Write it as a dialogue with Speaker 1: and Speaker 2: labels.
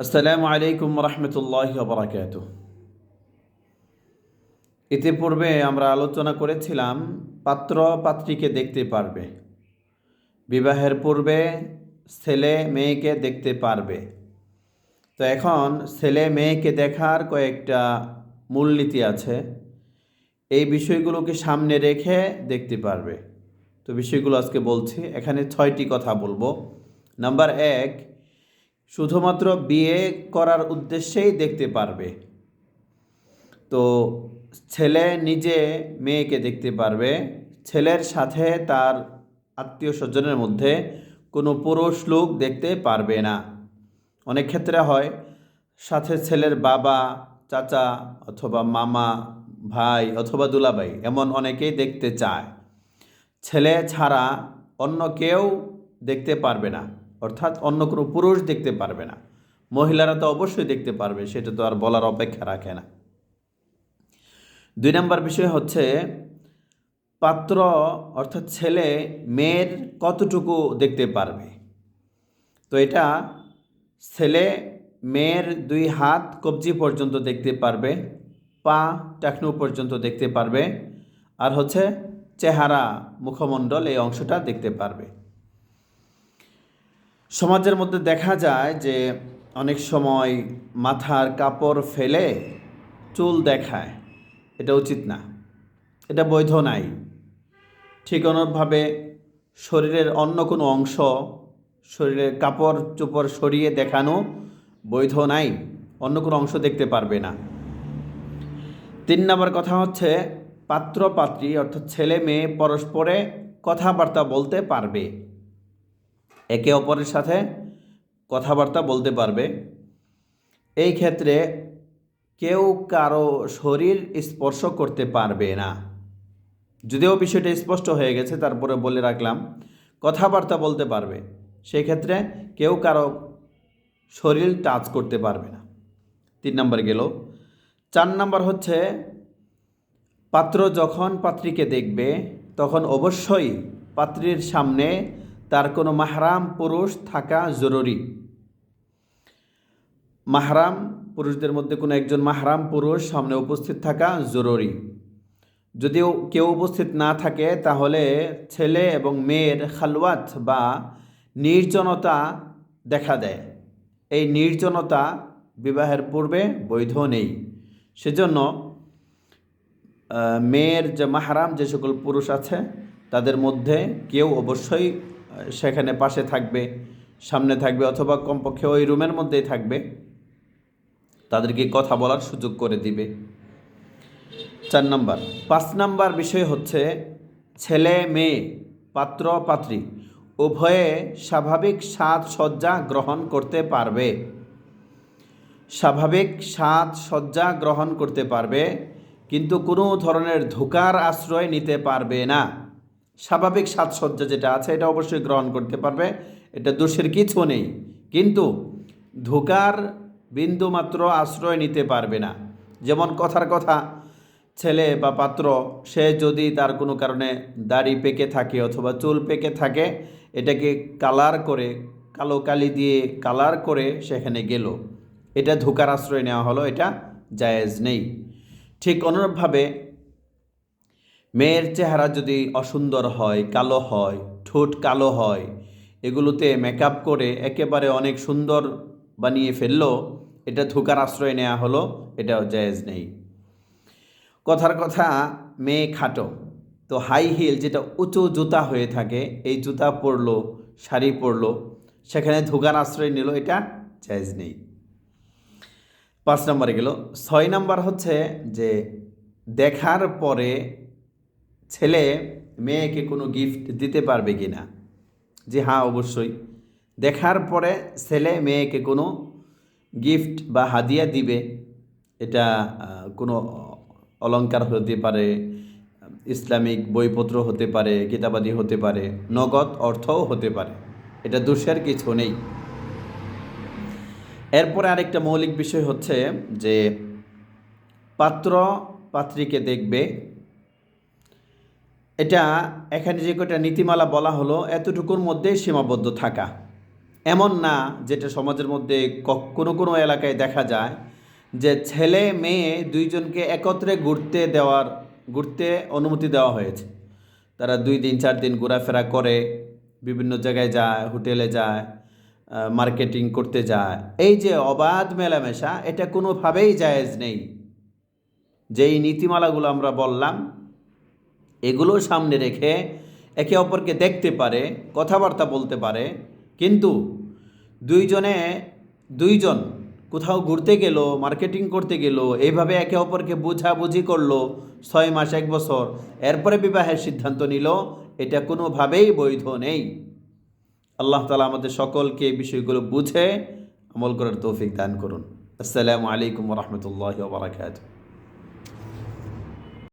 Speaker 1: আসসালামু আলাইকুম রহমতুল্লাহ বরাকাত ইতিপূর্বে আমরা আলোচনা করেছিলাম, পাত্র পাত্রীকে দেখতে পারবে। বিবাহের পূর্বে ছেলে মেয়েকে দেখতে পারবে। তো এখন ছেলে মেয়েকে দেখার কয়েকটা মূলনীতি আছে। এই বিষয়গুলোকে সামনে রেখে দেখতে পারবে। তো বিষয়গুলো আজকে বলছি। এখানে ছয়টি কথা বলব। নাম্বার এক শুধুমাত্র বিয়ে করার উদ্দেশ্যেই দেখতে পারবে। তো ছেলে নিজে মেয়েকে দেখতে পারবে। ছেলের সাথে তার আত্মীয় স্বজনের মধ্যে কোনো পুরুষ লোক দেখতে পারবে না। অনেক ক্ষেত্রে হয়, সাথে ছেলের বাবা, চাচা অথবা মামা, ভাই অথবা দুলাভাই এমন অনেকেই দেখতে চায়। ছেলে ছাড়া অন্য কেউ দেখতে পারবে না। অর্থাৎ অন্য কোনো পুরুষ দেখতে পারবে না। মহিলারা তো অবশ্যই দেখতে পারবে, সেটা তো আর বলার অপেক্ষা রাখে না। দুই নম্বর বিষয় হচ্ছে, পাত্র অর্থাৎ ছেলে মেয়ের কতটুকু দেখতে পারবে? তো এটা ছেলে মেয়ের দুই হাত কবজি পর্যন্ত দেখতে পারবে, পা টাকনু পর্যন্ত দেখতে পারবে, আর হচ্ছে চেহারা মুখমণ্ডল এই অংশটা দেখতে পারবে। সমাজের মধ্যে দেখা যায় যে অনেক সময় মাথার কাপড় ফেলে চুল দেখায়। এটা উচিত না। এটা বৈধ নাই। ঠিক অনুভাবে শরীরের অন্য কোনো অংশ, শরীরের কাপড় চোপড় সরিয়ে দেখানো বৈধ নাই। অন্য কোনো অংশ দেখতে পারবে না। তিন নম্বর কথা হচ্ছে পাত্র পাত্রী অর্থাৎ ছেলে মেয়ে পরস্পরে কথাবার্তা বলতে পারবে। একে অপরের সাথে কথাবার্তা বলতে পারবে। এই ক্ষেত্রে কেউ কারও শরীর স্পর্শ করতে পারবে না। যদিও বিষয়টা স্পষ্ট হয়ে গেছে, তারপরে বলে রাখলাম, কথাবার্তা বলতে পারবে। সেই ক্ষেত্রে কেউ কারও শরীর টাচ করতে পারবে না। তিন নম্বর গেল। চার নম্বর হচ্ছে, পাত্র যখন পাত্রীকে দেখবে, তখন অবশ্যই পাত্রীর সামনে তার কোনো মাহরাম পুরুষ থাকা জরুরি। মাহরাম পুরুষদের মধ্যে কোনো একজন মাহরাম পুরুষ সামনে উপস্থিত থাকা জরুরি। যদিও কেউ উপস্থিত না থাকে, তাহলে ছেলে এবং মেয়ের খালওয়াত বা নির্জনতা দেখা দেয়। এই নির্জনতা বিবাহের পূর্বে বৈধ নেই। সেজন্য মেয়ের যে মাহারাম যে সকল পুরুষ আছে, তাদের মধ্যে কেউ অবশ্যই সেখানে পাশে থাকবে, সামনে থাকবে অথবা কমপক্ষে ওই রুমের মধ্যেই থাকবে। তাদেরকে কথা বলার সুযোগ করে দিবে। চার নাম্বার। পাঁচ নাম্বার বিষয় হচ্ছে ছেলে, মেয়ে, পাত্র, পাত্রী, উভয়ে স্বাভাবিক সাজ সজ্জা গ্রহণ করতে পারবে। স্বাভাবিক সাজ সজ্জা গ্রহণ করতে পারবে, কিন্তু কোনো ধরনের ধোকার আশ্রয় নিতে পারবে না। স্বাভাবিক সাজসজ্জা যেটা আছে, এটা অবশ্যই গ্রহণ করতে পারবে। এটা দোষের কিছু নেই। কিন্তু ধোকার বিন্দুমাত্র আশ্রয় নিতে পারবে না। যেমন কথার কথা, ছেলে বা পাত্র, সে যদি তার কোনো কারণে দাড়ি পেকে থাকে অথবা চুল পেকে থাকে, এটাকে কালার করে, কালো কালি দিয়ে কালার করে সেখানে গেল। এটা ধোকার আশ্রয় নেওয়া হলো, এটা জায়েজ নেই। ঠিক অনুরূপভাবে মেয়ের চেহারা যদি অসুন্দর হয়, কালো হয়, ঠোঁট কালো হয়, এগুলোতে মেকআপ করে একেবারে অনেক সুন্দর বানিয়ে ফেলল, এটা ধোকার আশ্রয় নেওয়া হলো, এটাও জায়েজ নেই। কথার কথা, মেয়ে খাটো। তো হাই হিল যেটা উঁচু জুতা হয়ে থাকে, এই জুতা পরলো, শাড়ি পরলো, সেখানে ধোকার আশ্রয় নিল, এটা জায়েজ নেই। পাঁচ নম্বরে গেল, ছয় নম্বর হচ্ছে যে, দেখার পরে ছেলে মেয়েকে কোনো গিফট দিতে পারবে কি না? যে হ্যাঁ অবশ্যই। দেখার পরে ছেলে মেয়েকে কোনো গিফট বা হাদিয়া দিবে, এটা কোনো অলঙ্কার হতে পারে, ইসলামিক বইপত্র হতে পারে, কিতাবাদি হতে পারে, নগদ অর্থও হতে পারে। এটা দোষের কিছু নেই। এরপরে আরেকটা মৌলিক বিষয় হচ্ছে যে, পাত্র পাত্রীকে দেখবে এটা এখানে যে কটা নীতিমালা বলা হলো, এতটুকুর মধ্যেই সীমাবদ্ধ থাকা। এমন না যেটা সমাজের মধ্যে কোনো কোনো এলাকায় দেখা যায় যে ছেলে মেয়ে দুইজনকে একত্রে ঘুরতে দেওয়ার, ঘুরতে অনুমতি দেওয়া হয়েছে। তারা দুই দিন, চার দিন ঘোরাফেরা করে, বিভিন্ন জায়গায় যায়, হোটেলে যায় মার্কেটিং করতে যায়। এই যে অবাধ মেলামেশা, এটা কোনোভাবেই জায়েজ নেই। যেই নীতিমালাগুলো আমরা বললাম এগুলো সামনে রেখে একে অপরকে দেখতে পারে, কথাবার্তা বলতে পারে। কিন্তু দুইজনে, দুইজন কোথাও ঘুরতে গেল, মার্কেটিং করতে গেল, এইভাবে একে অপরকে বুঝাবুঝি করল ছয় মাস, এক বছর, এরপরে বিবাহের সিদ্ধান্ত নিল, এটা কোনোভাবেই বৈধ নেই। আল্লাহ তালা আমাদের সকলকে এই বিষয়গুলো বুঝে আমল করার তৌফিক দান করুন। আসসালামু আলাইকুম রহমতুল্লাহ বারাকাতুহ।